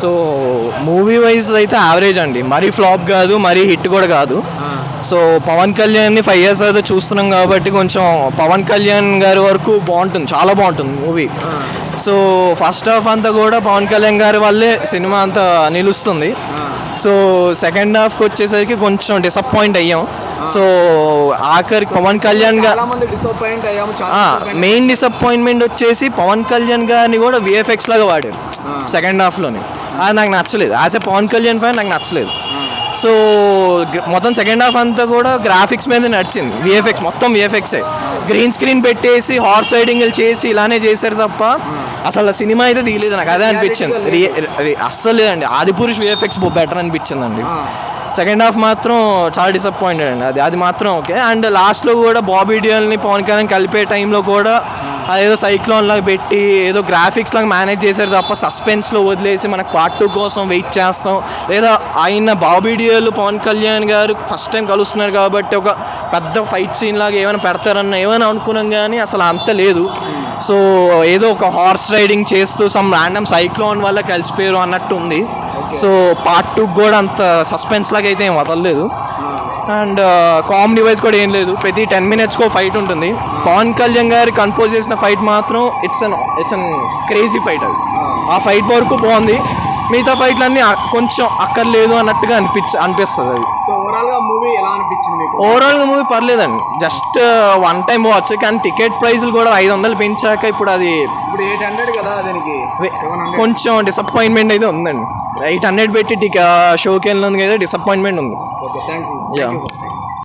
So movie wise అయితే average అండి. మరీ ఫ్లాప్ కాదు మరీ హిట్ కూడా కాదు. సో పవన్ కళ్యాణ్ని ఫైవ్ ఇయర్స్ అయితే చూస్తున్నాం కాబట్టి కొంచెం పవన్ కళ్యాణ్ గారి వరకు బాగుంటుంది చాలా బాగుంటుంది మూవీ. సో ఫస్ట్ హాఫ్ అంతా కూడా పవన్ కళ్యాణ్ గారి వల్లే సినిమా అంతా నిలుస్తుంది. సో సెకండ్ హాఫ్కి వచ్చేసరికి కొంచెం డిసప్పాయింట్ అయ్యాం. సో ఆఖరికి పవన్ కళ్యాణ్ గారు మెయిన్ డిసప్పాయింట్మెంట్ వచ్చేసి పవన్ కళ్యాణ్ గారిని కూడా విఎఫ్ఎక్స్ లాగా వాడారు. సెకండ్ హాఫ్లోని అది నాకు నచ్చలేదు. As a Pawan Kalyan fan నాకు నచ్చలేదు. సో మొత్తం సెకండ్ హాఫ్ అంతా కూడా గ్రాఫిక్స్ మీద నడిచింది. విఎఫ్ఎక్స్ మొత్తం విఎఫ్ఎక్సే గ్రీన్ స్క్రీన్ పెట్టేసి హార్స్ రైడింగ్ చేసి ఇలానే చేశారు తప్ప అసలు సినిమా అయితే తీయలేదు. నాకు అదే అనిపించింది. అస్సలు లేదండి. ఆదిపురుష్ విఎఫ్ఎక్స్ బెటర్ అనిపించిందండి. సెకండ్ హాఫ్ మాత్రం చాలా డిసప్పాయింటెడ్ అండి. అది అది మాత్రం ఓకే. అండ్ లాస్ట్లో కూడా బాబీ డియల్ని పవన్ కళ్యాణ్ కలిపే టైంలో కూడా అదేదో సైక్లోన్ లాగా పెట్టి ఏదో గ్రాఫిక్స్ లాగా మేనేజ్ చేశారు తప్ప సస్పెన్స్లో వదిలేసి మనకు పార్ట్ టూ కోసం వెయిట్ చేస్తాం. లేదా ఆయన బాబీ డియల్ పవన్ కళ్యాణ్ గారు ఫస్ట్ టైం కలుస్తున్నారు కాబట్టి ఒక పెద్ద ఫైట్ సీన్ లాగా ఏమైనా పెడతారన్న ఏమైనా అనుకున్నాం కానీ అసలు అంత లేదు. సో ఏదో ఒక హార్స్ రైడింగ్ చేస్తూ సమ్ ర్యాండమ్ సైక్లోన్ వల్ల కలిసిపోయారు అన్నట్టు ఉంది. సో పార్ట్ టూ కూడా అంత సస్పెన్స్ లాగా అయితే ఏం వదలలేదు. అండ్ కామెడీ వైజ్ కూడా ఏం లేదు. ప్రతి టెన్ మినిట్స్కో ఫైట్ ఉంటుంది. పవన్ కళ్యాణ్ గారి కంపోజ్ చేసిన ఫైట్ మాత్రం it's an it's an crazy fight అది. ఆ ఫైట్ వరకు బాగుంది. మిగతా ఫైట్లన్నీ కొంచెం అక్కర్లేదు అన్నట్టుగా అనిపించ అనిపిస్తుంది అది. ఓవరాల్గా మూవీ పర్లేదండి. జస్ట్ వన్ టైం వాచ్ కానీ టికెట్ ప్రైస్లు కూడా ఐదు వందలు పెంచాక ఇప్పుడు అది కొంచెం డిసప్పాయింట్మెంట్ అయితే ఉందండి. ఎయిట్ హండ్రెడ్ పెట్టి షోకి వెళ్ళినందుకు అయితే డిసప్పాయింట్మెంట్ ఉంది ఓకే థ్యాంక్ యూ.